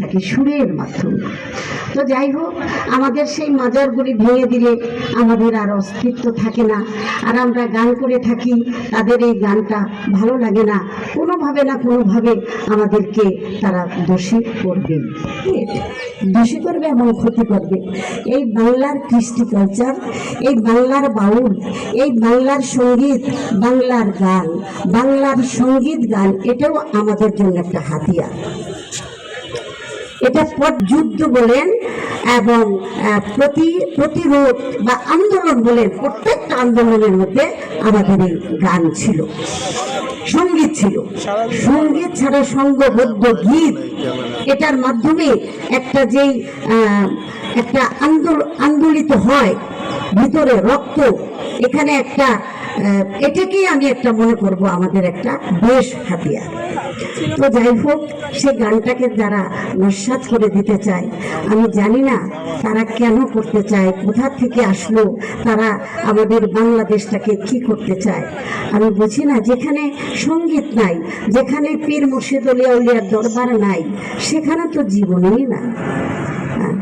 থাকে সুরের মাধ্যমে। তো যাই হোক, আমাদের সেই মাজারগুলি ভেঙে দিলে আমাদের আর অস্তিত্ব থাকে না। আর আমরা গান করে থাকি, তাদের এই গানটা ভালো লাগে না। কোনোভাবে না কোনোভাবে আমাদেরকে তারা দোষী করবে। দোষী করবে এবং ক্ষতি করবে। এই বাংলার কৃষ্টি কালচার এই বাংলার বাউল, এই বাংলার সংগীত, বাংলার গান, বাংলার সংগীত গান, এটাও আমাদের জন্য একটা হাতিয়ার। এটা যুদ্ধ বলেন এবং প্রতি, প্রতিরোধ বা আন্দোলন বলেন, প্রত্যেকটা আন্দোলনের মধ্যে আমাদের এই গান ছিল। সংগীত ছিল। সংগীত ছাড়া সঙ্গবদ্ধ গীত, এটার মাধ্যমে একটা যেই একটা আন্দোল, আন্দোলিত হয়, ভিতরে রক্ত, এখানে একটা এটাকেই আমি একটা মনে করব আমাদের একটা বেশ হাতিয়ার। তো যাই হোক, সে গানটাকে যারা নস্বাত করে দিতে চায়, আমি জানি না তারা কেন করতে চায়, কোথা থেকে আসলো, তারা আমাদের বাংলাদেশটাকে কি করতে চায়। আমি বুঝি না, যেখানে সংগীত নাই, যেখানে পীর মুর্শিদ উলিয়া উলিয়ার দরবার নাই, সেখানে তো জীবনই না। হ্যাঁ,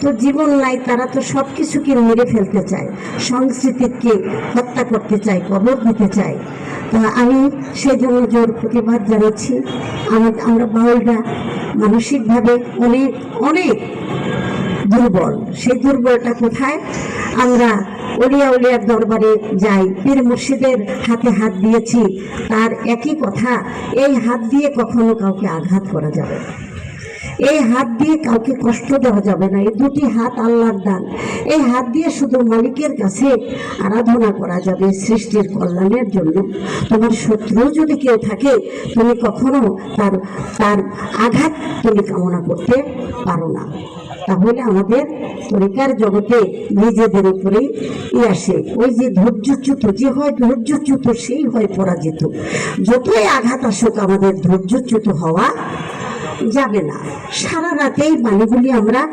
তো জীবন নাই তারা তো সব কিছুকে মেরে ফেলতে চায় সংস্কৃতিকে হত্যা করতে চায় কবর দিতে চায়। তা আমি সেই জন্য জোর প্রতিবাদ জানাচ্ছি। আমা- আমরা বাউলরা মানসিকভাবে অনেক অনেক দুর্বল। সেই দুর্বলটা কোথায়? আমরা উলিয়া উলিয়ার দরবারে যাই পীর মুর্শিদের হাতে হাত দিয়েছি। তার একই কথা এই হাত দিয়ে কখনো কাউকে আঘাত করা যাবে না। এই হাত দিয়ে কাউকে কষ্ট দেওয়া যাবে না। এই দুটি হাত আল্লাহর দান। এই হাত দিয়ে শুধু মালিকের কাছে আরাধনা করা যাবে সৃষ্টির কল্যাণের জন্য। তোমার শত্রু যদি কেউ থাকে, তুমি কখনো তার তার আঘাত তুমি কামনা করতে পারো না। তাহলে আমাদের তরিকার জগতে নিজেদের উপরেই ই আসে। ওই যে ধৈর্যচ্যুত, যে হয় ধৈর্যচ্যুত, সেই হয় পরাজিত। যতই আঘাত আসুক, আমাদের ধৈর্যচ্যুত হওয়া যাবে না। সারা রাতেই বাণীগুলি আমরা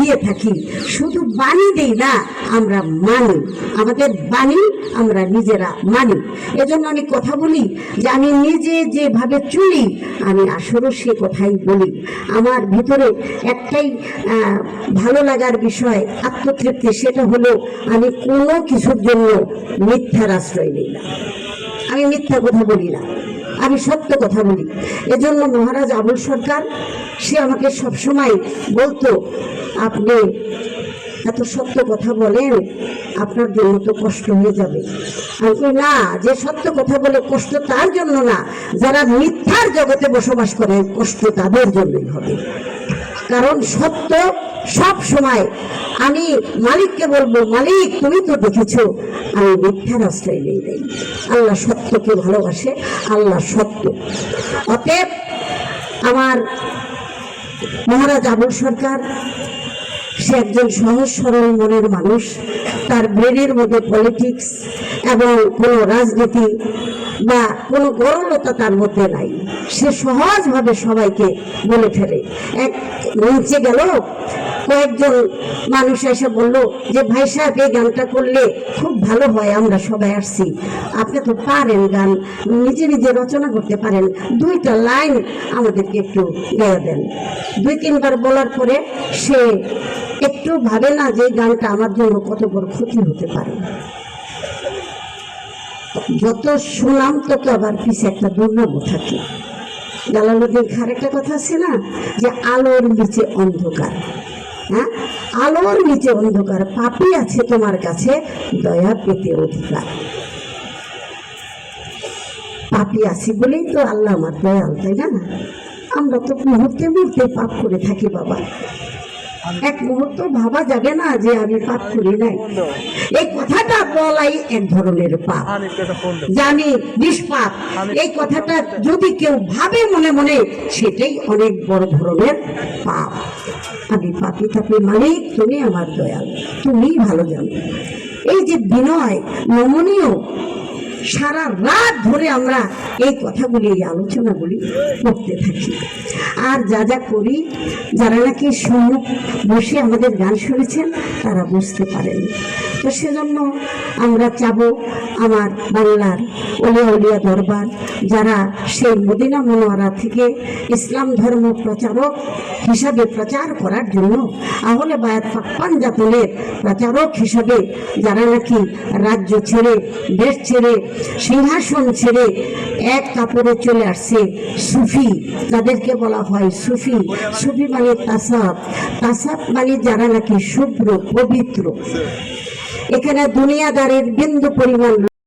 দিয়ে থাকি। শুধু বাণী দেই না, আমরা মানি। আমাদের বাণী আমরা নিজেরা মানি। এজন্য আমি কথা বলি যে আমি নিজে যেভাবে চলি, আমি আসলেও সে কথাই বলি। আমার ভিতরে একটাই ভালো লাগার বিষয়, আত্মতৃপ্তি, সেটা হলো আমি কোনো কিছুর জন্য মিথ্যার আশ্রয় নিই না। আমি মিথ্যা কথা বলি না। আমি সত্য কথা বলি। এজন্য মহারাজ আবুল সরকার, সে আমাকে সবসময় বলতো, আপনি এত সত্য কথা বলেন, আপনার জন্য তো কষ্ট হয়ে যাবে। আমি না, যে সত্য কথা বলে কষ্ট তার জন্য না, যারা মিথ্যার জগতে বসবাস করে, কষ্ট তাদের জন্যই হবে। কারণ সত্য সব সময় আমি মালিককে বলব, মালিক, তুমি তো দেখেছ, আমি মিথ্যার আশ্রয় নেই নেই। আল্লাহ সত্যকে ভালোবাসে, আল্লাহ সত্য। অতএব আমার মহারাজ আবুল সরকার, সে একজন সহজ সরল মনের মানুষ, তার ব্রেনের মধ্যে পলিটিক্স এবং কোনো রাজনীতি বা কোনো গরলতা তার মধ্যে নাই। সে সহজভাবে সবাইকে বলে ফেলে। এক নিচে গেল কয়েকজন মানুষ এসে বলল যে, ভাই সাহেব, এই গানটা করলে খুব ভালো হয়, আমরা সবাই আসছি। আপনি তো পারেন গান, নিজে নিজে রচনা করতে পারেন। দুইটা লাইন আমাদেরকে একটু গেয়ে দেন। দুই তিনবার বলার পরে সে একটু ভাবে না যে গানটা আমার জন্য কত বড় ক্ষতি হতে পারে। যত শুনলাম, তত আবার পিছে একটা দুর্নামও থাকে। জালালুদ্দিন খার একটা কথা আছে না, যে, আলোর নিচে অন্ধকার। হ্যাঁ? আলোর নিচে অন্ধকার, পাপি আছে তোমার কাছে, দয়া পেতে অধিকার। পাপি আছি বলেই তো আল্লাহ আমার দয়াল, তাই না? আমরা তো মুহূর্তে মুহূর্তে পাপ করে থাকি, বাবা। এক মুহূর্ত ভাবা যাবে না যে আমি পাপ করি নাই। এই কথাটা বলাই এক ধরনের পাপ। আমি নিষ্পাপ। এই কথাটা যদি কেউ ভাবে মনে মনে সেটাই অনেক বড় ধরনের পাপ। আমি পাপি তাপি মালিক তুমি আমার দয়াল। তুমি ভালো জানো। এই যে বিনয় নমনীয় সারা রাত ধরে আমরা এই কথাগুলি এই আলোচনাগুলি করতে থাকি। আর যা যা করি যারা নাকি সম্মুখ বসে আমাদের গান শুনেছেন তারা বুঝতে পারেন। তো সেজন্য আমরা চাব আমার বাংলার অলিয়া উলিয়া দরবার, যারা সেই মদিনা মনোয়ারা থেকে ইসলাম ধর্ম প্রচারক হিসাবে প্রচার করার জন্য আহলে বায়াত পাঞ্জাতনের প্রচারক হিসাবে যারা নাকি রাজ্য ছেড়ে, দেশ ছেড়ে, সিংহাসন ছেড়ে এক কাপড়ে চলে আসছে সুফি, তাদেরকে বলা হয় সুফি। সুফি মানে তাসাব। তাসাব মানে যারা নাকি শুভ্র, পবিত্র। এখানে দুনিয়াদারের বিন্দু পরিমাণ